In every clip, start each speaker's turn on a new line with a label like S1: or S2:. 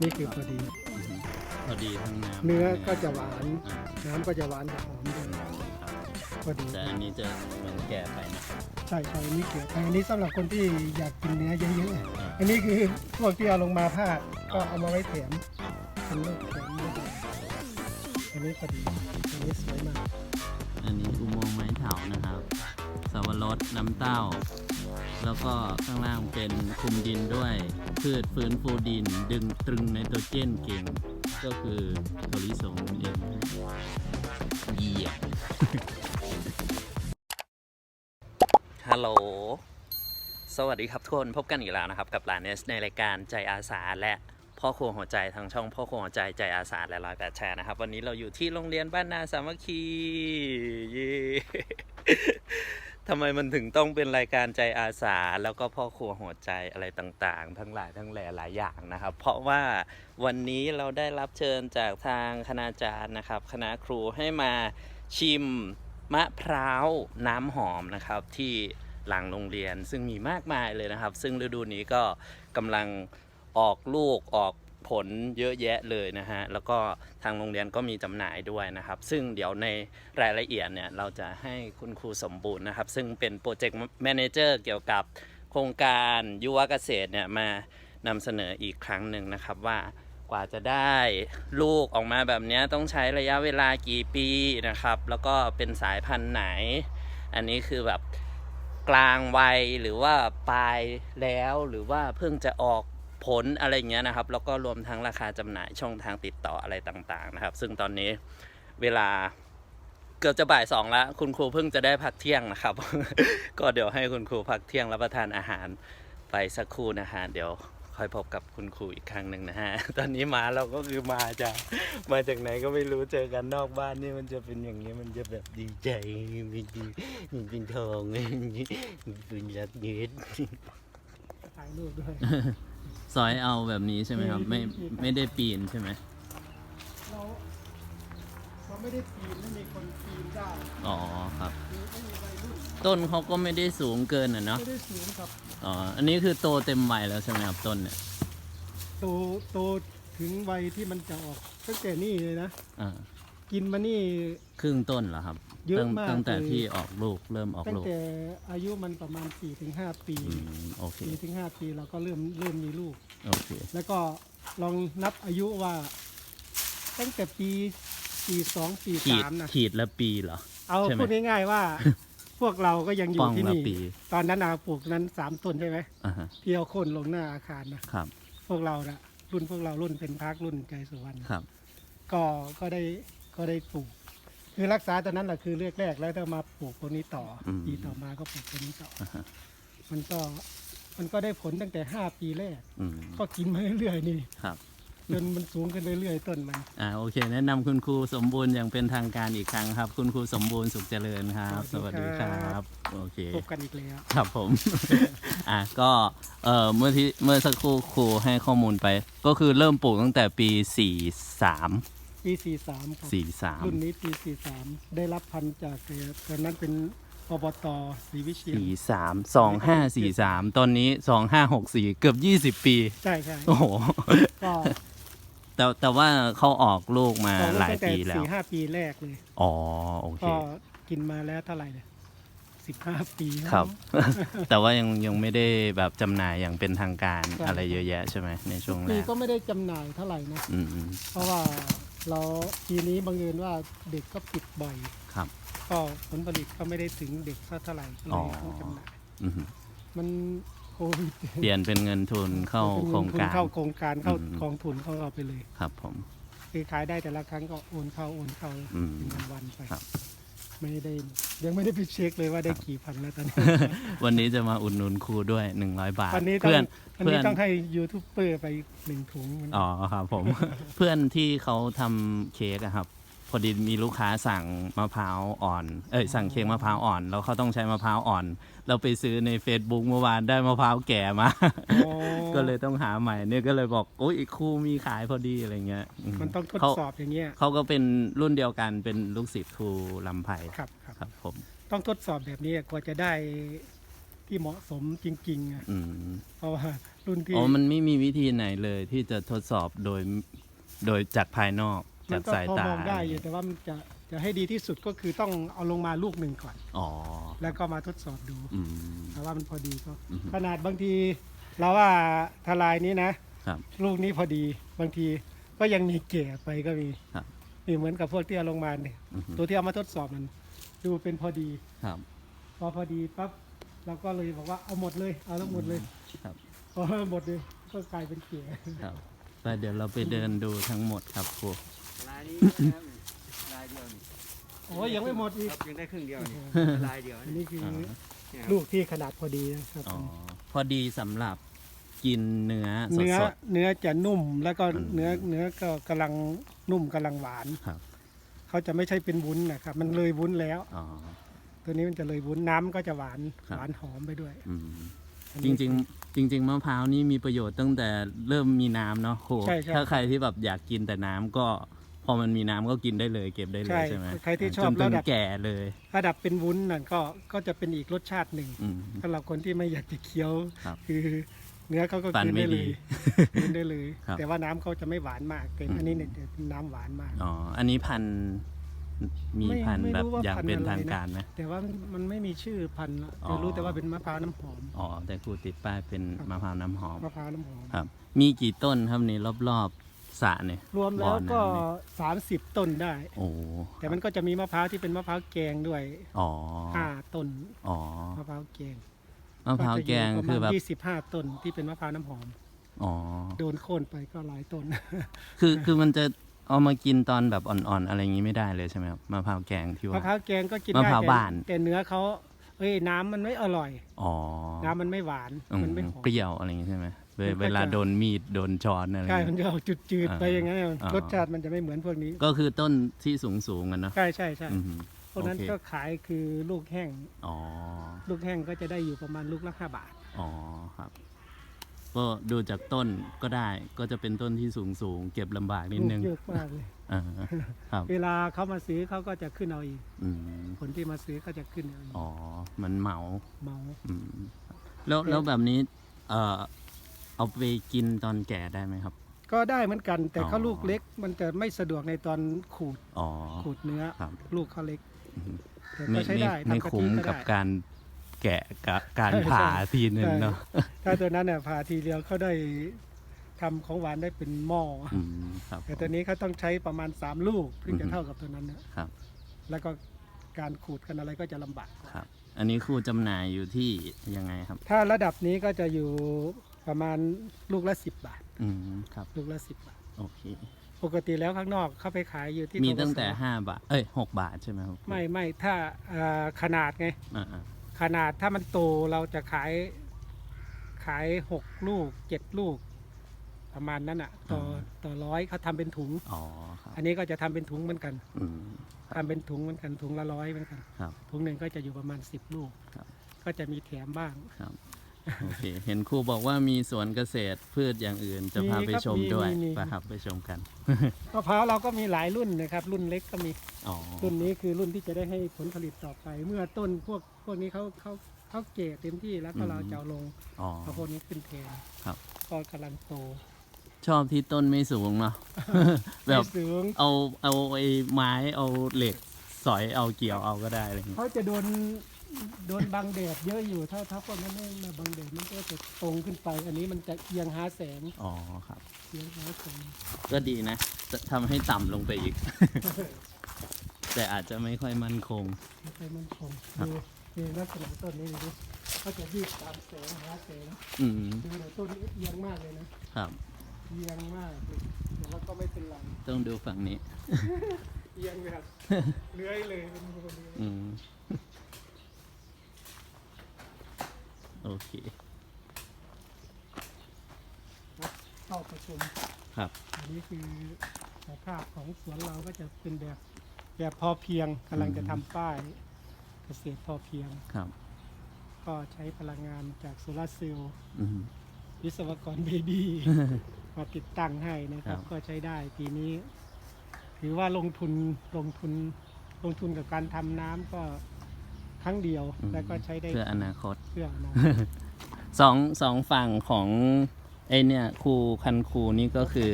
S1: นี่คือพอดี
S2: พอดีทั้งน้ำ
S1: เนื้อก็จะหวาน
S2: อ่า
S1: น้ำก็จะหวานกับหอมด้วย
S2: ครับ
S1: พอดี
S2: แต่อันนี้จะเหมือนแก่ไปนะครับ
S1: ใช่ใช่อันนี้เกี่ยวอันนี้สำหรับคนที่อยากกินเนื้อเยอะ
S2: อ่า
S1: ๆอันนี้คือพวกที่เอาลงมาพาดก็เอามาไว้แถมเป็นลูกแถมลูกอันนี้พอดีอันนี้สวยมาก
S2: อันนี้อุโมงค์ไม้เถานะครับสวรสน้ำเต้า แล้วก็ข้างล่างเป็นคลุมดินด้วย พืชฟื้นฟูดิน ดึงตรึงไนโตรเจนเก่ง ก็คือโทริสงเองเยี่ยมฮัลโหล สวัสดีครับทุกคนพบกันอีกแล้วนะครับ กับลานเนสในรายการใจอาสาและพ่อครัวหัวใจทางช่องพ่อครัวหัวใจใจอาสาและรอยแปดแชร์นะครับ วันนี้เราอยู่ที่โรงเรียนบ้านนาสามัคคีเย่ ทำไมมันถึงต้องเป็นรายการใจอาสา แล้วก็พ่อครัวหัวใจอะไรต่างๆ ทั้งหลายทั้งแหล่หลายอย่างนะครับ เพราะว่าวันนี้เราได้รับเชิญจากทางคณาจารย์นะครับ คณะครูให้มาชิมมะพร้าวน้ำหอมนะครับที่หลังโรงเรียนซึ่งมีมากมายเลยนะครับ ซึ่งฤดูนี้ก็กำลังออกลูกออก ผลเยอะแยะเลยนะฮะ แล้วก็ทางโรงเรียนก็มีจำหน่ายด้วยนะครับ ซึ่งเดี๋ยวในรายละเอียดเนี่ยเราจะให้คุณครูสมบูรณ์นะครับ ซึ่งเป็นโปรเจกต์แมเนเจอร์เกี่ยวกับโครงการยุวเกษตรเนี่ยมานำเสนออีกครั้งหนึ่งนะครับว่ากว่าจะได้ลูกออกมาแบบนี้ต้องใช้ระยะเวลากี่ปีนะครับ แล้วก็เป็นสายพันธุ์ไหน อันนี้คือแบบกลางวัยหรือว่าปลายแล้วหรือว่าเพิ่งจะออก ผลอะไรเงี้ยนะครับ แล้วก็รวมทั้งราคาจำหน่ายช่องทางติดต่ออะไรต่างๆนะครับ ซึ่งตอนนี้เวลาเกือบจะบ่ายสองแล้วคุณครูเพิ่งจะได้พักเที่ยงนะครับ ก็เดี๋ยวให้คุณครูพักเที่ยงรับประทานอาหารไปสักครู่นะฮะเดี๋ยวค่อยพบกับคุณครูอีกครั้งหนึ่งนะฮะ ตอนนี้มาเราก็คือมาจากมาจากไหนก็ไม่รู้เจอกันนอกบ้านนี่มันจะเป็นอย่างนี้มันจะแบบดีใจมันดีมันเป็นทองมันเป็นรักเย็ด
S1: ถ่ายรูปด้วย
S2: ซอยเอาแบบนี้ใช่ไหมครับ ไม่ไม่ได้ปีนใช่ไหม
S1: เราเราไม่ได้ปีนไม่มีคนปีนได้
S2: อ๋อครับ
S1: คือไม่มีวัยรุ่น
S2: ต้นเขาก็ไม่ได้สูงเกินอะเนาะ
S1: ไม่ได้สูงครับ
S2: อ๋ออันนี้คือโตเต็มวัยแล้วใช่ไหมครับต้นเนี่ย
S1: โตโตถึงวัยที่มันจะออกตั้งแต่นี่เลยนะ
S2: อ่า
S1: กินมานี่
S2: ครึ่งต้นเหรอครับ
S1: เยอะ
S2: ตั้ง
S1: มาก
S2: ตั้งแต่
S1: เลย
S2: ที่ออกลูกเริ่มออก
S1: ตั้ง
S2: ลูก
S1: แต่อายุมันประมาณ 4-5 ปี
S2: อืมโอเค
S1: 4-5ปีเราก็เริ่มเริ่มมีลูก
S2: โอเค
S1: แล้วก็ลองนับอายุว่า ตั้งแต่ปี 42ปี
S2: ขีด
S1: 3นะ
S2: ขีดละปีเหรอ
S1: เอา
S2: ใช่ไหม
S1: พูดง่ายๆว่า พวกเราก็ยังอ
S2: ป้
S1: ยู่
S2: อง
S1: ที่
S2: ละ
S1: นี่
S2: ปี
S1: ตอนนั้นอาปลูกนั้นสามต้นใช่ไหม
S2: อ่าฮะ
S1: ที่เอาโคนลงหน้าอาคารนะครับ พวกเรานะรุ่นพวกเรารุ่นเป็นพักรุ่นใจสุวรรณ
S2: ครับ
S1: ก็ก็ได้ก็ได้ปลูก คือรักษาตอนนั้นแหละคือเลือกแรกแล้วถ้ามาปลูกตัวนี้ต่ออ
S2: ม
S1: ปีต่อมาก็ปลูกตัวนี้ต่ออ
S2: อ่าฮะ
S1: มันก็มันก็ได้ผลตั้งแต่ห้าปีแรก
S2: อืม
S1: ก็กินมาเรื่อยๆนี่
S2: ครับ
S1: จนมันสูงขึ้นเรื่อยๆต้นมัน
S2: อ่าโอเค แนะนำคุณครูสมบูรณ์อย่างเป็นทางการอีกครั้งครับ คุณครูสมบูรณ์สุขเจริญครับส
S1: สวั
S2: วัส
S1: สดี
S2: ดีค
S1: ครั
S2: รับบโอเค
S1: พบกันอีกแล้ว
S2: ครับผม อะก็เอ่อเมื่อที่เมื่อสักครู่ครูให้ข้อมูลไป ก็คือเริ่มปลูกตั้งแต่ปี 43
S1: ปีสี่สามครับรุ่น
S2: 43
S1: นี้ปีสี่สามได้รับพันธุ์จากเอ่อตอนนั้นเป็นอบตศรีวิเชียน
S2: 43 2543ตอนนี้2564เกือบ20ปี
S1: ใช่ใช่
S2: โอ้โห
S1: ก็
S2: แต่แต่ว่าเขาออกลูกมา
S1: ออก
S2: หลาย
S1: ตั้งแต่
S2: ปีแล้ว
S1: สี่ห้าปีแรกเลย
S2: อ๋อ โอเค
S1: ก็กินมาแล้วเท่าไหร่เนี่ยสิบห้าปีแล้ว
S2: ครับ แต่ว่ายังยังไม่ได้แบบจำหน่ายอย่างเป็นทางการ
S1: ใช่
S2: อะไรเยอะแยะใช่ไหมในช่วงแร
S1: ปี
S2: ก
S1: ก็ไม่ได้จำหน่ายเท่าไหร่นะ
S2: อืมอืม
S1: เพราะว่า เราปีนี้บังเอิญว่าเด็กก็ปิดบ่อย
S2: ครับ
S1: ก็ผลผลิตก็ไม่ได้ถึงเด็กสักเท่าไหร่ก็เล
S2: อ๋อ
S1: ยต้องจำหน่าย
S2: อืม
S1: มันโควิด
S2: เปลี่ยนเป็นเงินทุนเข้าโครงการ
S1: เข้าโครงการเข้า
S2: อืม
S1: กองทุนเข้าเอาไปเลย
S2: ครับผม
S1: คือขายได้แต่ละครั้งก็โอนเข้าโอนเข้า
S2: อืม
S1: เป็นวันๆไป
S2: ครับ
S1: ไม่ได้ยังไม่ได้ไปเช็คเลยว่าได้กี่พันแล้วตอนนี้
S2: วันนี้จะมาอุดหนุนครูด้วย 100 บาท
S1: วันนี้ต้อง
S2: เพื่อน
S1: วัน
S2: เพื่
S1: นี้
S2: อน
S1: ต้องให้ยูทูบเบอร์ไปหนึ่งถุง
S2: อ๋อครับผม เพื่อนที่เขาทำเค้กอะครับ พอดีมีลูกค้าสั่งมะพร้าวอ่อน เอ้ยสั่งเค้กมะพร้าวอ่อน แล้วเขาต้องใช้มะพร้าวอ่อน เราไปซื้อใน Facebook เมื่อวานได้มะพร้าวแก่มา
S1: อ๋อ
S2: ก็เลยต้องหาใหม่เนี่ยก็เลยบอกโอ้ยครูมีขายพอดีอะไรเงี้ย
S1: มันต้องทด
S2: เขา
S1: สอบอย่างเงี้ย
S2: เขาก็เป็นรุ่นเดียวกันเป็นลูกศิษย์ครูลำไพ
S1: ครับครับ
S2: ครับผม
S1: ต้องทดสอบแบบนี้กว่าจะได้ที่เหมาะสมจริงๆอะ
S2: อืม
S1: เพราะว่ารุ่นที่
S2: อ๋อ มันไม่มีวิธีไหนเลยที่จะทดสอบโดย โดยจากภายนอก
S1: มั
S2: จาก
S1: ก็
S2: สาย
S1: พอ
S2: ตาม
S1: องได้อยู่แต่ว่ามันจะ จะให้ดีที่สุดก็คือต้องเอาลงมาลูกหนึ่งก่อน
S2: อ๋อ
S1: แล้วก็มาทดสอบดู
S2: อืม
S1: แต่ว่ามันพอดีก็
S2: อือฮึ
S1: ขนาดบางทีเราว่าทลายนี้นะ ครับ ลูกนี้พอดีบางทีก็ยังมีเก่ไปก็มี
S2: ครับ
S1: นี่เหมือนกับพวกที่เอาลงมาเนี่ย
S2: อือฮึ
S1: ตัวที่เอามาทดสอบมันดูเป็นพอดี
S2: ครับ
S1: พอพอดีปั๊บเราก็เลยบอกว่าเอาหมดเลย เอาทั้งหมดเลย
S2: ครับ
S1: พอหมดเลยก็กลายเป็นเก๋
S2: ครับไปเดี๋ยวเราไปเดินดูทั้งหมดครับครู
S3: ลายนี้นะครับลาย เดียวนี่
S1: โอ้ยยังไม่หมดอีก
S3: ครับยังได้ครึ่งเดียวนี่ลายเดียว
S1: อัน
S3: นี่
S1: นี้คือ
S2: อ่า
S3: เนี่ยครับ
S1: ลูกที่ขนาดพอดีนะครับ
S2: อ๋อพอดีสำหรับกินเนื้อส
S1: เนื้อ
S2: ด
S1: เนื้อจะนุ่มแล้วก็
S2: อืม
S1: เนื้อเนื้อก็กำลังนุ่มกำลังหวาน
S2: ๆครับ
S1: เขาจะไม่ใช่เป็นวุ้นนะครับ มันเลยวุ้นแล้ว
S2: อ๋อ
S1: ตัวนี้มันจะเลยวุ้นน้ำก็จะหวาน
S2: ครับ
S1: หวานหอมไปด้วย
S2: อืม
S1: อัน
S2: จ
S1: นี้
S2: ริงๆจริง ๆ มะพร้าวนี่มีประโยชน์ตั้งแต่เริ่มมีน้ำเนาะโห
S1: ใช่ใช่
S2: ถ้าใครที่แบบอยากกินแต่น้ำก็ พอมันมีน้ำก็กินได้เลย เก็บได้เล
S1: ใช่
S2: ยใช่ไหม
S1: ใครที่ชอบ
S2: จนถึ
S1: ระ
S2: ง
S1: ดับ
S2: แก่เลย
S1: ระดับเป็นวุ้นนั่นก็ก็จะเป็นอีกรสชาติหนึ่ง
S2: อืม
S1: สำหรับคนที่ไม่อยากจะเคี้ยว
S2: ครับ
S1: คือเนื้อเขาก็
S2: ฟัน
S1: กิน
S2: ไม่
S1: ได้เล
S2: ดี
S1: ยกินได้เลย
S2: ครับ
S1: แต่ว่าน้ำเขาจะไม่หวานมากแต่
S2: อืม
S1: อันนี้เนี่ยจะน้ำหวานมาก
S2: อ๋ออันนี้พันธุ์มี
S1: ไม่
S2: พันธุ์
S1: ไม่
S2: แบบ
S1: รู้ว่า
S2: อย่าง
S1: พันธุ์
S2: เป็น
S1: อะไร
S2: ทาง
S1: นะ
S2: การไหม
S1: แต่ว่ามันไม่มีชื่อพันธุ์ละ
S2: อ๋อ
S1: แต่รู้แต่ว่าเป็นมะพร้าวน้ำหอม
S2: อ๋อแต่ครูติดป้ายเป็น
S1: ครับ
S2: มะพร้าวน้ำหอม
S1: มะพร้าวน้ำหอม
S2: ครับ มีกี่ต้นครับนี่รอบๆ สระเนี่ย
S1: รวมแล้วก็
S2: บ่อน้ำเนี่ย
S1: 30 ต้นได้
S2: โอ้
S1: แต่มันก็จะมีมะพร้าวที่เป็นมะพร้าวแกงด้วย
S2: อ๋อ
S1: ห้าต้น
S2: อ๋อ
S1: มะพร้าวแกง
S2: มะพร้าวแกงคือแบบ
S1: ยี่สิบห้าต้นที่เป็นมะพร้าวน้ำหอม
S2: อ๋อ
S1: โดนโค่นไปก็หลายต้น
S2: คือคือมันจะเอามากินตอนแบบอ่อนๆ อะไรอย่างนี้ไม่ได้เลยใช่ไหมครับมะพร้าวแกงที่
S1: มะ
S2: ว่า
S1: พร้าวแกงก็กิน
S2: มะ
S1: ได้
S2: พร้าว
S1: แต่
S2: บ้าน
S1: แต่เนื้อเขาเอ้ยน้ำมันไม่อร่อย
S2: อ๋อ
S1: น้ำมันไม่หวาน
S2: อืม
S1: มันไม่หอม
S2: เปรี้ยวอะไรอย่างนี้ใช่ไหม เว
S1: มันก็จะ
S2: เวลาโดนมีดโดนช้อนอะไร
S1: ใช่
S2: อย่าง
S1: มัน
S2: งี้
S1: จะออกจืดๆไป
S2: อ่า
S1: อย่างนั้น
S2: อ่าร
S1: รสชาติมันจะไม่เหมือนพวกนี้
S2: ก็คือต้นที่สูงสูงๆกันเนาะ
S1: ใช่ใช่ใช่
S2: อืม
S1: พวกนั้น
S2: โอเค
S1: ก็ขายคือลูกแห้ง
S2: อ๋อ
S1: ลูกแห้งก็จะได้อยู่ประมาณลูกละห้าบาท
S2: อ๋อครับ ก็ดูจากต้นก็ได้ก็จะเป็นต้นที่สูงสูงๆเก็บลำบากนิด
S1: ลูก
S2: นึง
S1: เยอะมากเลย
S2: อ่าครับ
S1: เวลาเขามาซื้อเขาก็จะขึ้นเอาเอง
S2: อืม
S1: คนที่มาซื้อก็จะขึ้นเอาเอง
S2: อ๋อ มันเหมา
S1: เมา
S2: อืมแล้วแล้วแบบนี้ เอ่อ เอาไปกินตอนแก่ได้ไหมครับ
S1: ก็ได้เหมือนกัน แต่
S2: อ๋อ
S1: เขาลูกเล็ก มันจะไม่สะดวกในตอนขูด
S2: อ๋อ
S1: ขูดเนื้อ
S2: ครับ
S1: ลูกเขาเล็ก
S2: อืม
S1: แต่
S2: ไม่
S1: ก็ใช้
S2: ไม่
S1: ได้
S2: ไม่
S1: ทำกะ
S2: คุ้
S1: ทิ
S2: ม
S1: ก็
S2: กับ
S1: ได้
S2: การแกะกับการ
S1: ใช่
S2: ผ่า
S1: ใช่
S2: ทีนึงเนาะ
S1: ถ้าตัวนั้นเนี่ยผ่าทีเดียวเขาได้ทำของหวานได้เป็นหม้ออ
S2: อืมครับ
S1: แต่ตัวนี้เขาต้องใช้ประมาณ 3 ลูกถึง
S2: อื
S1: จะ
S2: อฮึ
S1: เท่ากับตัวนั้นนะ ครับ แล้วก็การขูดกันอะไรก็จะลำบาก
S2: ครับ อันนี้ครูจำหน่ายอยู่ที่ยังไงครับ
S1: ถ้าระดับนี้ก็จะอยู่ ประมาณลูกละ10บาท
S2: อืมครับ
S1: ลูกละ10บาท
S2: โอเค
S1: ปกติแล้วข้างนอกเขาไปขายอยู่ที่
S2: มี
S1: ธกส
S2: ตั้งแต่ห้าบาท เอ้ยหกบาทใช่ไหมครับ
S1: ไม่ไม่ถ้าอ่าขนาดไง
S2: อ่า
S1: ขนาดถ้ามันโตเราจะขายขายหกลูกเจ็ดลูก ประมาณนั้นอะ ต่อต่อร้อยเขาทำเป็นถุง
S2: ๆอ๋อครับ
S1: อันนี้ก็จะทำเป็นถุงเหมือนกัน
S2: อืม
S1: ทำเป็นถุงเหมือนกันถุงละร้อยเหมือนกัน
S2: ครับ
S1: ถุงหนึ่งก็จะอยู่ประมาณสิบลูก
S2: ครับ
S1: ก็จะมีแถมบ้าง
S2: ครับ โอเค เห็นครูบอกว่ามีสวนเกษตรพืชอย่างอื่น จะพาไป
S1: มีครับ
S2: ชมด้วย
S1: มีมี
S2: ไปครับไปชมกัน
S1: มะพร้าวเราก็มีหลายรุ่นนะครับ รุ่นเล็กก็มี
S2: อ๋อ
S1: รุ่นนี้คือรุ่นที่จะได้ให้ผลผลิตต่อไป เมื่อต้นพวกพวกนี้เขาเขาเขาเก่เต็มที่แล้วก็เราจะเอาลง
S2: อ๋อ
S1: เอาพวกนี้ขึ้นแทน
S2: ครับ
S1: ก็กำลังโต
S2: ชอบที่ต้นไม่สูงเนาะ แบบ
S1: ไม่สูง
S2: เอาเอาไอ้ไม้เอาเหล็กสอยเอาเกี่ยวเอาก็ได้อะไรอย่างเงี้ย
S1: เขาจะโดน โดนบังแดดเยอะอยู่ถ้าถ้าพวกนั้นไม่มาบังแดดมันก็จะตรงขึ้นไป อันนี้มันจะเอียงหาแสง
S2: อ๋อครับ
S1: เอียงหาแสง
S2: ก็ดีนะจะทำให้ต่ำลงไปอีก แต่อาจจะไม่ค่อยมั่นคง
S1: ไม่ค่อยมันคง
S2: ครับ
S1: ดูนี่ลักษณะต้นนี้ดูเขาจะยืดตามแสงหาแสง
S2: อืม
S1: ดูแต่ต้นนี้เอียงมากเลยนะครับ เอียงมากเลยแต่ว่าก็ไม่เป็นไร
S2: ต้องดูฝั่งนี้
S1: เอียงแบบ เลื้อยเลยเป็นคนเดียว
S2: อืม โอเค
S1: เข้าประชุม
S2: ครับ
S1: อันนี้คือสภาพของสวนเราก็จะเป็นแบบแบบพอเพียงกำลังจะทำป้ายเกษตรพอเพียง
S2: ครับ
S1: ก็ใช้พลังงานจากโซลาร์เซลล์
S2: อืม
S1: วิศวกรเบบี้ มาติดตั้งให้นะครับ
S2: ครับ
S1: ก็ใช้ได้ปีนี้ ถือว่าลงทุนลงทุนลงทุนกับการทำน้ำก็ค รั้งเดียว
S2: อืม
S1: แล้วก็ใช้ได้
S2: เพื่ออนาคต
S1: เพื่ออนาคต
S2: สองสองฝั่งของไอเนี่ยครูคันครูนี่ก็คือ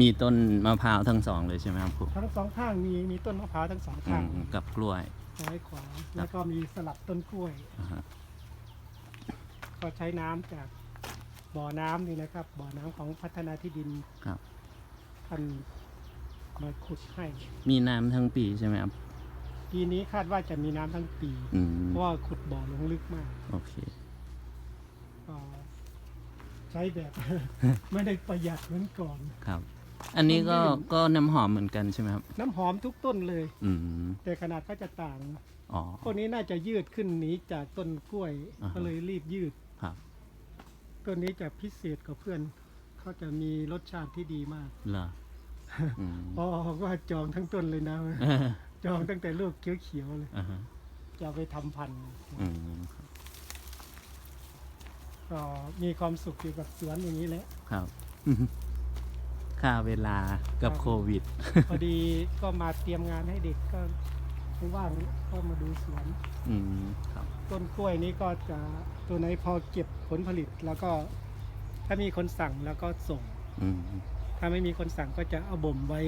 S2: มีต้นมะพร้าวทั้งสองเลยใช่ไหมครับครู
S1: ทั้งสองข้างมีมีต้นมะพร้าวทั้งสอง
S2: อื
S1: ข้าง
S2: มกับกล้วย
S1: ซ้ายขวาแล้วก็มีสลับต้นกล้วย
S2: อ่าฮะ
S1: ก็ใช้น้ำจากบ่อน้ำนี่นะครับ บ่อน้ำของพัฒนาที่ดิน
S2: ครับ
S1: ท่านมาขุดให้
S2: มีน้ำทั้งปีใช่ไหมครับ
S1: ปีนี้คาดว่าจะมีน้ำทั้งปี
S2: อืม
S1: เพราะว่าขุดบ่อลงลึกมาก
S2: โอเค
S1: ก็ใช้แบบ ไม่ได้ประหยัดเหมือนก่อน
S2: ครับ อันนี้ก็
S1: ต้นยื่น
S2: ก็น้ำหอมเหมือนกันใช่ไหมครับ
S1: น้ำหอมทุกต้นเลย
S2: อืม
S1: แต่ขนาดก็จะต่าง
S2: อ๋อ
S1: พวกนี้น่าจะยืดขึ้นหนีจากต้นกล้วย
S2: อ่าฮะ
S1: ก็เลยรีบยืด
S2: ครับ
S1: ต้นนี้จะพิเศษกับเพื่อน เขาจะมีรสชาติที่ดีมาก
S2: เหรออืม
S1: อ๋อว่าจองทั้งต้นเลยนะ
S2: เออ
S1: จองตั้งแต่ลูกเขียวๆเลย
S2: อ่าฮะ
S1: จะเอาไปทำพันธุ์
S2: อืม
S1: ก็มีความสุขอยู่กับสวนอย่างนี้แหละ
S2: ครับค่าเวลากับโควิด
S1: พอดีก็มาเตรียมงานให้เด็กก็ว่างๆก็มาดูสวน
S2: อืมครับ
S1: ต้นกล้วยนี้ก็จะตัวไหนพอเก็บผลผลิตแล้วก็ถ้ามีคนสั่งแล้วก็ส่ง
S2: อืม
S1: ถ้าไม่มีคนสั่งก็จะเอาบ่มไว้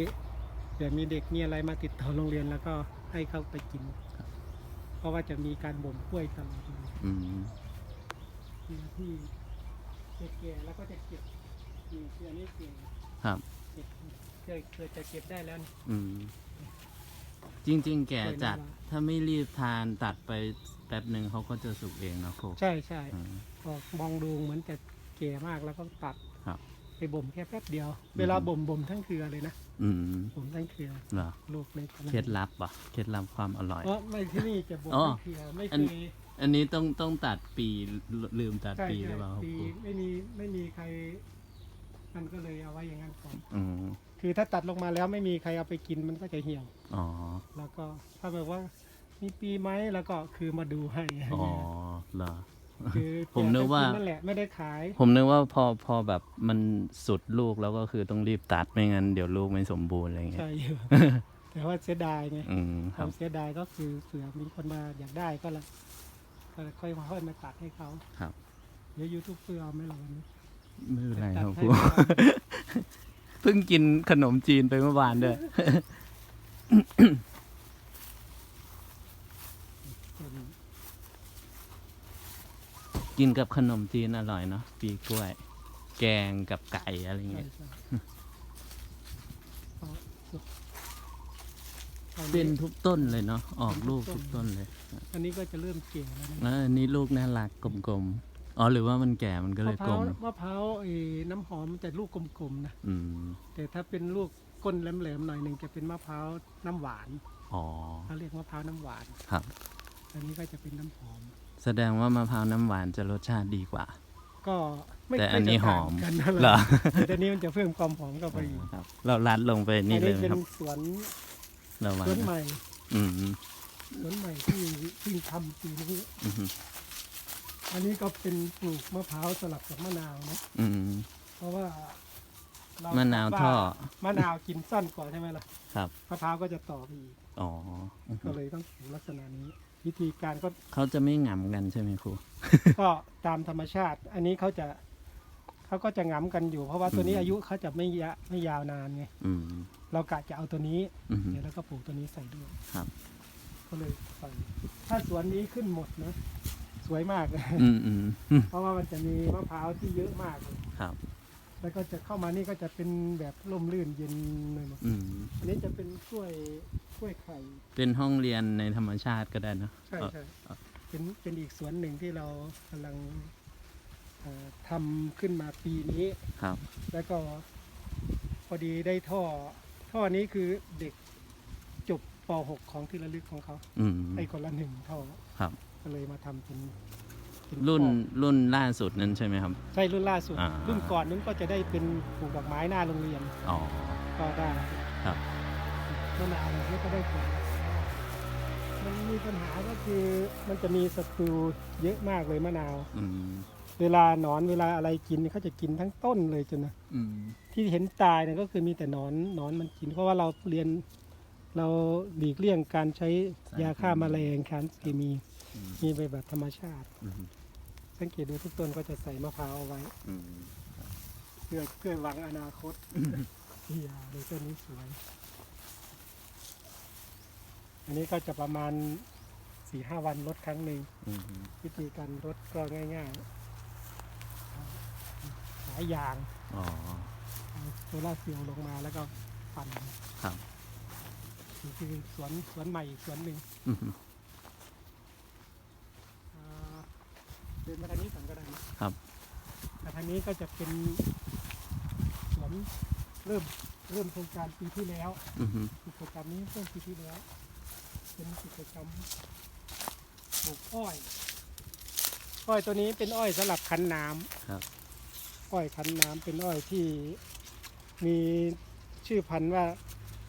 S1: เดี๋ยวมีเด็กมีอะไรมาติดต่อโรงเรียนแล้วก็ให้เข้าไปกิน เพราะว่าจะมีการบ่มกล้วยตลอดเลย
S2: อืม
S1: ที่ที่แก่ๆแล้วก็จะเก็บนี่คืออันนี้เก่
S2: ครับ
S1: เก็บเคยเคยจะเก็บได้แล้วนี่
S2: อืม จริง ๆ แก่จัด
S1: เคยนำมา
S2: ถ้าไม่รีบทานตัดไปแป๊บหนึ่งเขาก็จะสุกเองเนาะครู
S1: ใช่ใช่
S2: อืม
S1: ออกมองดูเหมือนจะแก่มากแล้วก็ตัด
S2: ครับ
S1: ไปบ่มแค่แป๊บเดียว
S2: อืม
S1: เวลาบ่มบ่มทั้งเครือเลยนะ
S2: อืม
S1: บ่มทั้งเครือ
S2: เหรอ
S1: ลูกเล็ก
S2: เคล็ดลับปะเคล็ดลับความอร่อย
S1: เพราะไม่ที่นี่จะบ่ม
S2: อ๋อ
S1: ทั้งเครือไม่
S2: อั
S1: เคนย
S2: อันนี้ต้องต้องตัดปีลืมตัด
S1: ใช่
S2: ปีห
S1: ใช่
S2: รือเปล่าครับ
S1: ปี
S2: ครู
S1: ไม่มีไม่มีใคร มันก็เลยเอาไว้อย่างนั้นก่อน
S2: อืม
S1: คือถ้าตัดลงมาแล้วไม่มีใครเอาไปกินมันก็จะเหี่ยว
S2: อ๋อ
S1: แล้วก็ถ้าแบบว่ามีปีไหมแล้วก็คือมาดูให้
S2: อ๋อเหรอ
S1: คือ
S2: ผมนึกว่า
S1: นั่นแหละไม่ได้ขาย
S2: ผมนึกว่าพอพอแบบมันสุดลูกแล้วก็คือต้องรีบตัดไม่งั้นเดี๋ยวลูกไม่สมบูรณ์อะไรเงี้ย
S1: ใช่อยู่ แต่ว่าเสียดายไง
S2: อืมคว
S1: คา
S2: รับ
S1: มเสียดายก็คือเผื่อมีคนมาอยากได้ก็ละก็ค่อยค่อยมาตัดให้เขา
S2: ครับ
S1: เดี๋ยวยูทูบเบอร์เอาไหม่หรอกวันนี้
S2: ไม่เป็นไร
S1: ตั
S2: ค
S1: ด
S2: รับ
S1: ให้
S2: ครู
S1: ไม่เอา
S2: เพิ่งกินขนมจีนไปเมื่อวานด้วย
S1: ส่วน
S2: กินกับขนมจีนอร่อยเนาะปีกล้วย แกงกับไก่อะไร
S1: ใช่
S2: เงี้ย
S1: ใช่เอาสุกอั
S2: เป็นทุกต้นเลยเนาะออกลูกทุกต้นเลย
S1: อันนี้ก็จะเริ่มเก่แล้วนะ
S2: แล้วอันนี้ลูกน่ารักกลมๆอ๋อหรือว่ามันแก่มันก็เล
S1: มะ
S2: ย
S1: พ
S2: กล
S1: ร้าว
S2: ม
S1: มะพร้าวไอ้น้ำหอมมันจะลูกกลมๆนะ
S2: อืม
S1: แต่ถ้าเป็นลูกก้นแหลมๆหน่อยหนึ่งจะเป็นมะพร้าวน้ำหวาน
S2: อ๋อ
S1: เขาเรียกมะพร้าวน้ำหวาน
S2: ครับ
S1: อันนี้ก็จะเป็นน้ำหอม
S2: แสดงว่ามะพร้าวน้ำหวานจะรสชาติดีกว่า
S1: ก็ไม่
S2: แต่อันนี้หอม
S1: ไจะต่างกันนะ
S2: เหรอ
S1: แต่อันนี้มันจะเพิ่มความหอมเข้าไปอีก
S2: ครับเราลัดลงไปนี่
S1: อัน
S2: เลย
S1: นี้
S2: ไหม
S1: เป็น
S2: ครับ
S1: สวน
S2: ระวัง
S1: สวนให
S2: นะ
S1: ม่
S2: อืม
S1: สวนใหม่ที่เพิ่งทำปีนี้
S2: อืม
S1: อันนี้ก็เป็นปลูกมะพร้าวสลับกับมะนาวนะ
S2: อืม
S1: เพราะว่าเร
S2: มะนาวท่อ
S1: มะนาวกินสั้นกว่าใช่ไหมล่ะ
S2: ครับ
S1: มะพร้าวก็จะต่อไปอีก
S2: อ๋อ
S1: ก็เลยต้องปลูกลักษณะนี้ วิธีการก็
S2: เขาจะไม่หงำกันใช่ไหมครู
S1: ก็ตามธรรมชาติ อันนี้เขาจะเขาก็จะงำกันอยู่ เพราะว่าตัวนี้
S2: อืม
S1: อายุเขาจะไม่ยะไม่ยาวนานไง
S2: อืม
S1: เรากะจะเอาตัวนี้
S2: อืม
S1: เดี๋ยวแล้วก็ปลูกตัวนี้ใส่ด้วย
S2: ครับ
S1: ก็เลยใส่ถ้าสวนนี้ขึ้นหมดนะสวยมาก
S2: อืมอืมอืม
S1: เพราะว่ามันจะมีมะพร้าวที่เยอะมากเลย
S2: ครับ
S1: แล้วก็จะเข้ามานี่ก็จะเป็นแบบร่มรื่นเย็นเลยนะ
S2: อืม
S1: อันนี้จะเป็นกล้วยก ล้วยไข่
S2: เป็นห้องเรียนในธรรมชาติก็ได้เนอะ
S1: ใช่ใช่
S2: เอ่อ
S1: เป็นเป็นอีกสวนหนึ่งที่เรากำลังเอ่อทำขึ้นมาปีนี้
S2: ครับ
S1: แล้วก็พอดีได้ท่อ ท่อนี้คือเด็กจบป .6 ของที่ระลึกของเขา
S2: อืม
S1: ไอ้คนละหนึ่งท่อ
S2: ครับ
S1: ก็เลยมาทำเป็นเป็น
S2: รุ่น
S1: ท่อ
S2: รุ่นล่าสุดนั้นใช่ไหมครับ
S1: ใช่รุ่นล่าสุด
S2: อ่า
S1: รุ่นก่อนนั้นก็จะได้เป็นปลูกดอกไม้หน้าโรงเรียน
S2: อ๋อ
S1: ก็ได้
S2: ครับ
S1: มะนาวนี่ก็ได้ผลมันมีปัญหาก็คือมันจะมีศัตรูเยอะมากเลยมะนาว
S2: อืม
S1: เวลาหนอนเวลาอะไรกินเขาจะกินทั้งต้นเลยจนนะ
S2: อืม
S1: ที่เห็นตายเนี่ยก็คือมีแต่หนอนหนอนมันกิน เพราะว่าเราเรียนเราหลีกเลี่ยงการใช้ยาฆ่าแมลงการเคมี
S2: อืม
S1: มีไปแบบธรรมชาติ
S2: อืม
S1: ไอสังเกตดูทุกต้นก็จะใส่มะพร้าวเอาไว้
S2: อืม
S1: เพื่อเพื่อหวังอนาคตที่ยาในต้นนี้สวย อันนี้ก็จะประมาณสี่ห้าวันลดครั้งหนึ่ง
S2: อืม
S1: วิธีการลดก็ง่ายๆสายยาง
S2: อ๋อ
S1: เอาโซลาร์เซลล์ลงมาแล้วก็ปั่น
S2: ครับ
S1: นี่คือสวนสวนใหม่อีกสวนหนึ่ง
S2: อืม
S1: อ่าเดินมาทางนี้ก่อนก็ได้นะครับ แต่ทางนี้ก็จะเป็นสวนเริ่มเริ่มโครงการปีที่แล้ว
S2: อืม
S1: กิจกรรมนี้เริ่มปีที่แล้ว เป็นกิจกรรมปลูกอ้อย อ้อยตัวนี้เป็นอ้อยสำหรับคั้นน้ำ
S2: ครับ
S1: อ้อยคั้นน้ำเป็นอ้อยที่มีชื่อพันธุ์ว่า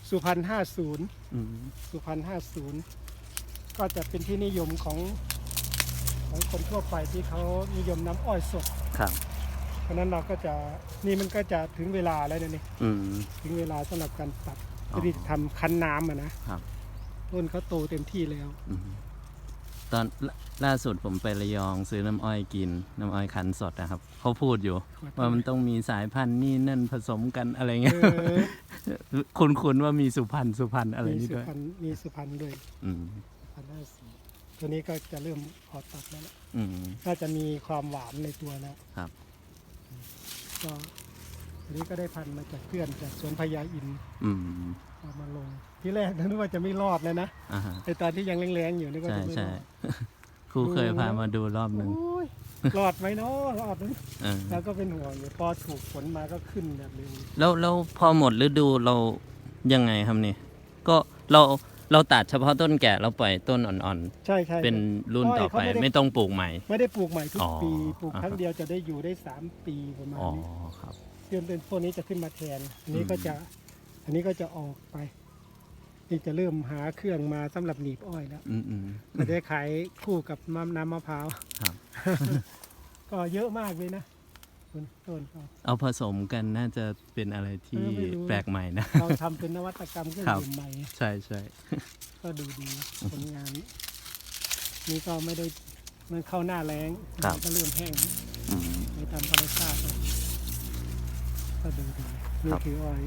S1: สุพรรณห้าศูนย์
S2: อืม
S1: สุพรรณห้าศูนย์ก็จะเป็นที่นิยมของของคนทั่วไปที่เขานิยมน้ำอ้อยสด
S2: ครับ
S1: เพราะฉะนั้นเราก็จะนี่มันก็จะถึงเวลาแล้วเนี่ยนี่
S2: อืม
S1: ถึงเวลาสำหรับการตัด
S2: อ๋อ
S1: ที่ทำคั้นน้ำอะนะครับ ต้นเขาโตเต็มที่แล้ว
S2: อืมตอนล่าล่าสุดผมไประยองซื้อน้ำอ้อยกิน น้ำอ้อยคั้นสดนะครับ เขาพูดอยู่ ว่ามันต้องมีสายพันธุ์นี่นั่นผสมกันอะไรเงี้ย
S1: เออ
S2: คุณคุณว่ามีสุพรรณสุพรรณอะไร
S1: มี
S2: นี่
S1: สุ
S2: ด้วย
S1: พรรณมีสุพรรณด้วย
S2: อืม
S1: พันห้าสีตัวนี้ก็จะเริ่มพอตัดแล้วนะ
S2: อืม
S1: น่าจะมีความหวานในตัวแล้ว
S2: ครับ
S1: ก็อันนี้ก็ได้พันธุ์มาจากเพื่อนจากสวนพญาอินทร์
S2: อืม
S1: เอามาลงที่แรกนึกว่าจะไม่รอดเลยนะ
S2: อ่าฮะ
S1: ในตอนที่ยังแรงๆอยู่นึกว่า
S2: ใช่
S1: จะไม่
S2: ใช่
S1: รอด
S2: ครูเคยพามาดูรอบหนึ่ง
S1: โอ้ยรอดไหมเนาะรอดไหม
S2: เออ
S1: เราก็เป็นห่วงอยู่พอถูกฝนมาก็ขึ้นแบบนี้
S2: แล้วแล้วพอหมดฤดูเรายังไงครับนี่ ก็เราเราตัดเฉพาะต้นแก่เราปล่อยต้นอ่อน
S1: ใช่ใช่
S2: ๆ เป็นรุ่นต่อไป
S1: อ้อยเขาไม่ได้
S2: ไม่ต้องปลูกใหม่
S1: ไม่ได้ปลูกใหม่ทุก
S2: อ๋อ
S1: ปีปลูก
S2: อ่าฮะ
S1: ครั้งเดียวจะได้อยู่ได้สามปีประมาณ
S2: อ๋อ
S1: นี้
S2: ครับ
S1: เพื่อนเป็นพวกนี้จะขึ้นมาแทนอันนี้
S2: อืม
S1: ก็จะ อันนี้ก็จะออกไป นี่จะเริ่มหาเครื่องมาสำหรับหนีบอ้อยแล้ว
S2: อืมอืม
S1: จะได้ขายคู่กับมะน้ำมะพร้าว
S2: ครับ
S1: ก็เยอะมากเลยนะคุณต้นก็
S2: เอาผสมกันน่าจะเป็นอะไรที่
S1: เออไม่รู้
S2: แปลกใหม่นะ
S1: เราทำเป็นนวัตกรรมเครื่อง
S2: ครับ
S1: ดื่มใหม่
S2: ใช่ใช่
S1: ก็ดูดีผลงาน นี่ก็ไม่ได้มันเข้าหน้าแรงก็เริ่มแห้ง
S2: อืม
S1: ในตามธรรมชาติก็ก็ดูดีนี่
S2: ครับ
S1: คืออ้อย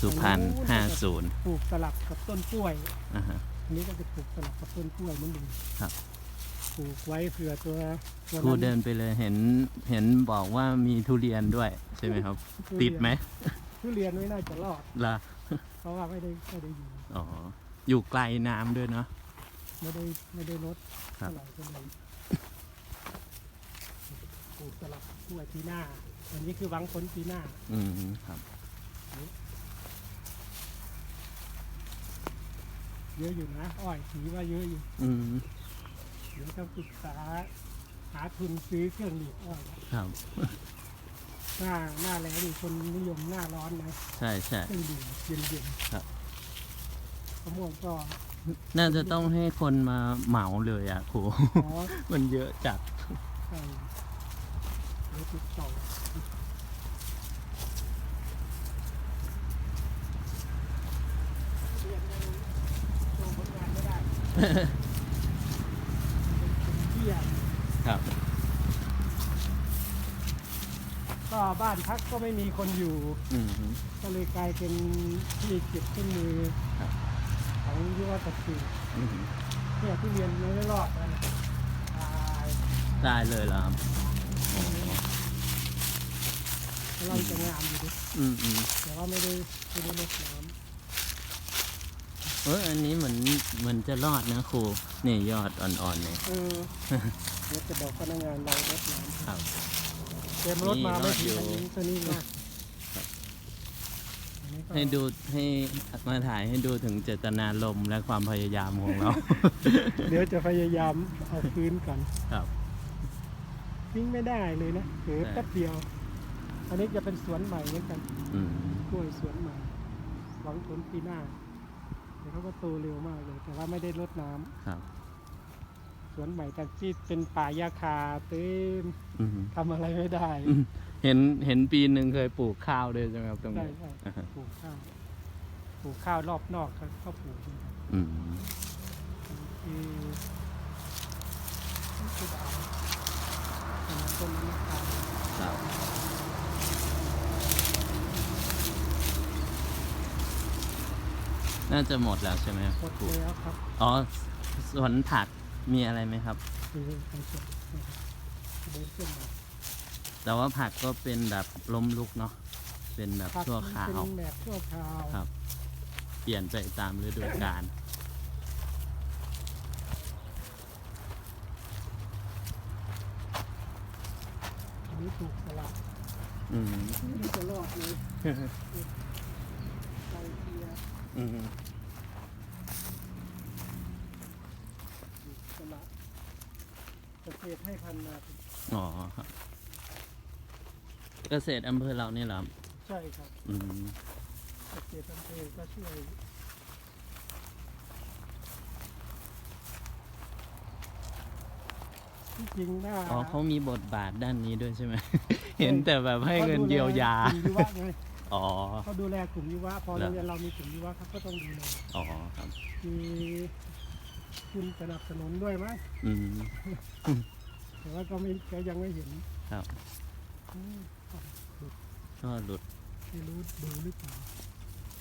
S2: สุพรรณห้าศูนย์
S1: ปลูกสลับกับต้นกล้วย
S2: อ่าฮะ
S1: อันนี้ก็จะปลูกสลับกับต้นกล้วยเหมือนเดิม
S2: ครับ
S1: ปลูกไว้เผื่อตัวตัว
S2: ครูเดิ
S1: นั้น
S2: นไปเลยเห็นเห็นบอกว่ามีทุเรียนด้วยใช่ไหมครับติดไหม
S1: ทุเรียนไม่น่าจะรอด
S2: ล่ะ
S1: เพราะว่าไม่ได้ไม่ได้อยู่
S2: อ๋ออยู่ไกลน้ำด้วยเนาะ
S1: ไม่ได้ไม่ได้ลด
S2: ครับ
S1: เท่าไหร่ก็เลยปลูกสลับกับกล้วยปีหน้า อันนี้คือหวังผลปีหน้า
S2: อืมครับ
S1: เยอะอยู่นะ อ้อยถือว่าเยอะอยู่
S2: อืม
S1: เดี๋ยวต้องปรึกษาหาทุนซื้อเครื่องหนีบอ้อย
S2: ครับ
S1: หน้าหน้าแล้งมีคนนิยมหน้าร้อนนะ
S2: ใช่ใช่
S1: เครื่องดื่มเย็นเย็นๆ
S2: ครับ
S1: มะม่วงก็
S2: น่าจะต้องให้คนมาเหมาเลยอะครู
S1: อ๋อ
S2: มันเยอะจัด
S1: ใช่เดี๋ยวติดต่อเรียนยังโชว์ผลงานไม่ได้มันเป็นเที่ยง
S2: ครับ
S1: ก็บ้านพักก็ไม่มีคนอยู่
S2: อืม
S1: ก็เลยกลายเป็นที่เก็บเครื่องมือ
S2: ครับ
S1: ของยุวตกรรม
S2: อืม
S1: เนี่ยที่เรียนไม่รอดแล้วนะตาย
S2: ได้เลยเหรอครับ
S1: เราจะงามอยู่ดิ
S2: อืมอืม
S1: แต่ว่าไม่ได้ไม่ได้ลดน้
S2: เอออันนี้เหมือนเหมือนจะรอดนะครูนี่ยอดอ่อนๆเนี่ยำ
S1: เออเดี๋ยวจะบอกพนักงานเราลดน้ำ
S2: ครับ
S1: เตรียมรถมาไม่ถึง
S2: นี่รอดอยู่
S1: อันนี้ตัวนี้นะอันนี้ก็
S2: ให้ดูให้มาถ่ายให้ดูถึงเจตนารมณ์และความพยายามของเรา
S1: เดี๋ยวจะพยายามเอาพื้นก่อน
S2: ครับ
S1: ทิ้งไม่ได้เลยนะเผือ
S2: ใช่
S1: แป๊บเดียว อันนี้จะเป็นสวนใหม่เหมือนกัน
S2: อืม
S1: กล้วยสวนใหม่หวังผลปีหน้า เดี๋ยวเขาก็โตเร็วมากเลย แต่ว่าไม่ได้รดน้ำ
S2: ครับ
S1: สวนใหม่จากที่เป็นป่ายาคาเต็ม
S2: อืม
S1: ทำอะไรไม่ได้
S2: อืมเห็นเห็นปีหนึ่งเคยปลูกข้าวด้วยใช่ไหมครับตรง
S1: ใช่
S2: นี้
S1: ใช่
S2: อ่าฮะ
S1: ปลูกข้าวปลูกข้าวรอบนอกเขาก็ปลูกเหมือนกัน
S2: อืม
S1: คือคือดาวขนาดต้นมะขาม
S2: ครับ น่าจะหมดแล้วใช่ไหมครับ
S1: หมด
S2: ครู
S1: แล้วครับ
S2: อ๋อสวนผักมีอะไรไหมครับ
S1: คือไปสวนนะครับเดินขึ้นมา
S2: แต่ว่าผักก็เป็นแบบล้มลุกเนาะ เป็นแบบ
S1: ผัก
S2: ชั่ว
S1: มัน
S2: คราว
S1: เป็นแบบชั่วคราว
S2: ครับ เปลี่ยนไปตามฤดูกาล
S1: อันนี้ปลูกสลัด
S2: อืม
S1: นี่จะรอดเลยไตเทีย
S2: อืม
S1: ปลูกสลัดเกษตรให้พันธุ์มา
S2: อ๋อครับเกษตรอำเภอเราเนี่ยเหรอครับ
S1: ใช่ครับ
S2: อืม
S1: เกษตรอำเภอก็ช่วยที่จริงน่า
S2: อ๋อเขามีบทบาทด้านนี้ด้วยใช่ไหม เห็นแต่แบบให้เงินเยียวยา
S1: กลุ่มยุวะไง
S2: อ๋อ
S1: เขาดูแลกลุ่มยุวะพอ
S2: เหร
S1: โร
S2: อ
S1: งเรียนเรามีกลุ่มยุวะเขาก็ต้องดูแล
S2: อ๋อครับ
S1: มีคุณสนับสนุนด้วยมั้ย
S2: อืม
S1: แต่ว่าก็ไม่ก็ยังไม่เห็น
S2: ครับ
S1: อืม
S2: ก็หลุด
S1: ไม่รู้ดูหรือเปล่า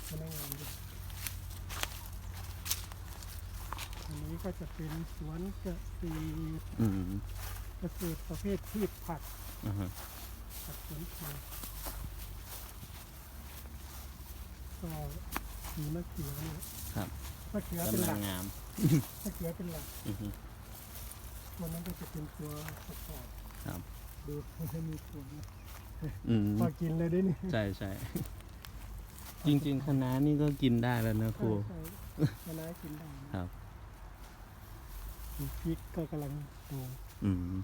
S1: พนักงานด้วยอันนี้ก็จะเป็นสวนเกษตร
S2: อืม
S1: เกษตรประเภทพืชผัก
S2: อ่าฮะ
S1: ผักสวนครัว ก็มีมะเขือเนี่ย
S2: ครับ
S1: มะเขือเป็น
S2: กำ
S1: ห
S2: ลั
S1: ลั
S2: ง
S1: ก
S2: งาม
S1: มะเขือเป็นหลัก
S2: อือฮึ
S1: วันนั้นก็จะเป็นตัวประกอบ
S2: ครับ
S1: ดูมันจะมีถั่วนะ
S2: อืม
S1: พอกินเลยได้นี่
S2: ใช่ใช่จริง ๆคณะน้านี่ก็กินได้แล้วนะครู
S1: ใช่ใช่มะนาวกินได้นะครับมีพริกก็กำลังโต
S2: อืม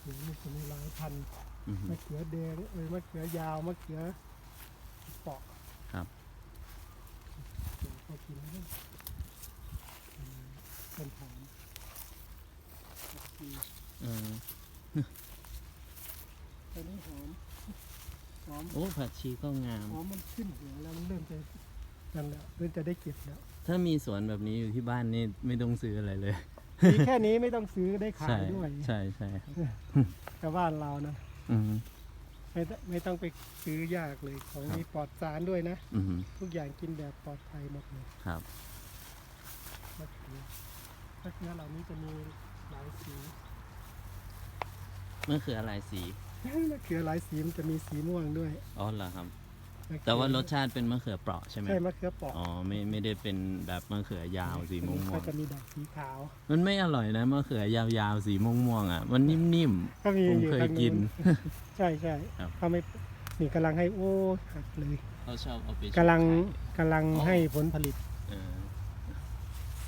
S1: เขือมันจะมีหลายพันธุ์
S2: อือฮึ
S1: มะเขือแดงเอ้ยมะเขือยาวมะเขือเปาะ
S2: ครับ
S1: เดี๋ยวพอกินแล้วอืมต้นหอมผักชี
S2: เออ
S1: ตอนนี้หอมหอม
S2: โอ้ผักชีก็งาม
S1: หอมมันขึ้นหัวแล้วมันเริ่มจะนั่นแหละเริ่มจะได้เก็บแล้ว
S2: ถ้ามีสวนแบบนี้อยู่ที่บ้านนี่ไม่ต้องซื้ออะไรเลย
S1: มีแค่นี้ไม่ต้องซื้อได้ขา
S2: ใช่
S1: ยด้วย
S2: ใช่ใช่ครับ
S1: แต่บ้านเรานะ
S2: อืม
S1: ไม่ต้องไม่ต้องไปซื้อยากเลยของ
S2: ครับ
S1: มีปลอดสารด้วยนะ
S2: อืม
S1: ทุกอย่างกินแบบปลอดภัยหมดเลย
S2: ครับ
S1: มะเขือมะเขือเหล่านี้จะมีหลายสี
S2: เมื่อคืออะไรสี
S1: มะเขือหลายสีมันจะมีสีม่วงด้วย
S2: อ๋อเหรอครับ
S1: มะเขือ
S2: แต่ว่ารสชาติเป็นมะเขือเปราะใช่ไหม
S1: ใช่มะเขือเปอก
S2: อ๋อไม่ไม่ได้เป็นแบบมะเขือยาวสีม่วง
S1: ก็จะมีดอกสีขาว
S2: ๆมันไม่อร่อยนะมะเขือยาวๆสีม่วงๆอะมันนิ่ม
S1: ก็มี
S2: ๆผม
S1: อยู่
S2: เคย
S1: ทาง
S2: กิน
S1: ใช่ใช่
S2: ครับ
S1: เขาไม่นี่กำลังให้โอ้หักเลย
S2: เขาชอบเอาไป
S1: กำลัง
S2: ขาย
S1: กำลัง
S2: อ๋อ
S1: ให้ผลผลิต
S2: เออ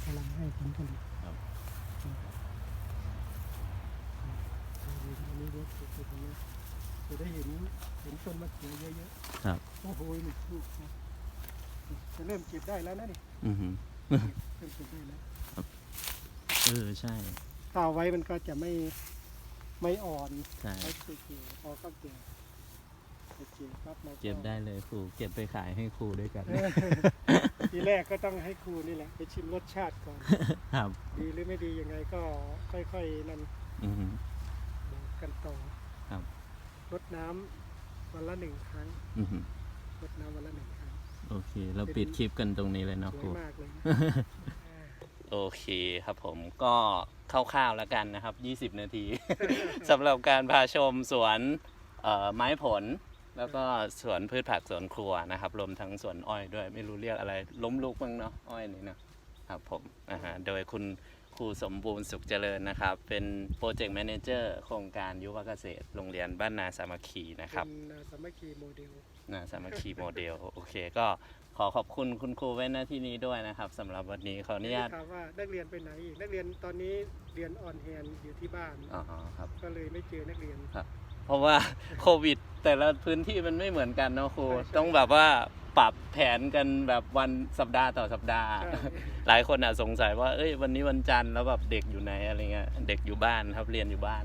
S2: กำ
S1: ลังให้ผลผลิต
S2: ครับ
S1: อันนี้รถติดตรงนี้ จะได้เห็นเห็นต้นมะเขือเยอะ
S2: ครับ
S1: ๆโอ้โหนี่ลูกนะจะเริ่มเก็บได้แล้วนะนี่
S2: อือหือ
S1: เริ่มเก็บได้แล้ว
S2: เออใช่
S1: ถ้าเอาไว้มันก็จะไม่ไม่อ่อน
S2: ใช่
S1: ไว้เก๋ๆพอก็เก๋เก๋ๆปั๊บเรา
S2: เก็บได้เลยครูเก็บไปขายให้ครูด้วยกัน
S1: เออทีแรกก็ต้องให้ครูนี่แหละ ไปชิมรสชาติก่อน
S2: ครับ
S1: ดีหรือไม่ดียังไงก็ค่อยๆนั่น
S2: อือหือ
S1: บอกกันต่อ
S2: ครับ
S1: รดน้ำวันละหนึ่งครั้ง
S2: อือหือ
S1: รดน้ำวันละหนึ่งครั้ง
S2: โอเค เราปิดคลิปกันตรงนี้เลยเนาะ
S1: ส
S2: ครู
S1: วยมากเลยนะ
S2: โอเคครับผมก็คร่าวๆแล้วกันนะครับ 20 นาที สำหรับการพาชมสวนเอ่อไม้ผล แล้วก็สวนพืชผักสวนครัวนะครับ รวมทั้งสวนอ้อยด้วยไม่รู้เรียกอะไร ล้มลุกมั้งเนาะอ้อยนี่นะครับผมอ่าฮะโดยคุณ ครูสมบูรณ์สุขเจริญนะครับ เป็นโปรเจกต์แมเนเจอร์โครงการยุวเกษตรโรงเรียนบ้านนาสามัคคีนะครับ
S1: เป็นสามัคคีโมเดล
S2: นาสามัคคีโมเดลโอเคก็ขอขอบคุณคุณครูไว้หน้าที่นี้ด้วยนะครับสำหรับวันนี้ขออนุญาต
S1: ถามว่านักเรียนไปไหนอีกนักเรียนตอนนี้เรียนออนแฮนอยู่ที่บ้าน
S2: อ๋อครับ
S1: ก็เลยไม่เจอนักเรียน
S2: เพราะว่าโควิด แต่ละพื้นที่มันไม่เหมือนกันเนาะครู
S1: ใช่ใช่
S2: ต้องแบบว่า ปรับแผนกันแบบวันสัปดาห์ต่อสัปดาห์
S1: ใช่
S2: หลายคนอะสงสัยว่าเอ้ยวันนี้วันจันทร์แล้วแบบเด็กอยู่ไหนอะไรเงี้ยเด็กอยู่บ้านครับเรียนอยู่บ้าน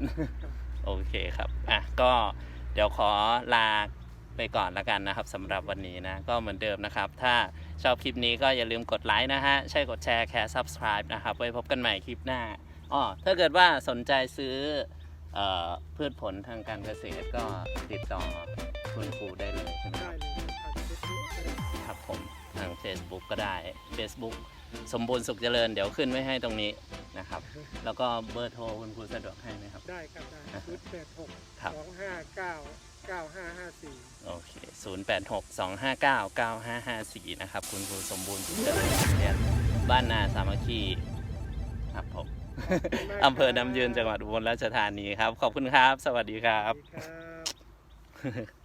S2: โอเคครับอะก็เดี๋ยวขอลาไปก่อนละกันนะครับสำหรับวันนี้นะ ก็เหมือนเดิมนะครับ ถ้าชอบคลิปนี้ก็อย่าลืมกดไลค์นะฮะ ใช่กดแชร์แค่ subscribe นะครับ ไว้พบกันใหม่คลิปหน้าอ๋อถ้าเกิดว่าสนใจซื้อเออพืชผลทางการเกษตรก็ติดต่อคุณครูได้เลยใช่ไหมค
S1: ได้
S2: รับ Facebook ก็ได้ Facebook สมบูรณ์สุขเจริญเดี๋ยวขึ้นไว้ให้ตรงนี้นะครับ แล้วก็เบอร์โทรคุณครูสะดวกให้ไหมครับ
S1: ได้ครับได้ศูนย์แปดหก
S2: ครับ
S1: สองห้าเก้าเก้าห้าห้าสี่
S2: โอเค 0862599554 นะครับ คุณครูสมบูรณ์สุขเจริญเรียนบ้านนาสามัคคีครับผมอำเภอน้ำยืนจังหวัดอุบลราชธานีครับ ขอบคุณครับ สวัสดีครั
S1: ครับบครับ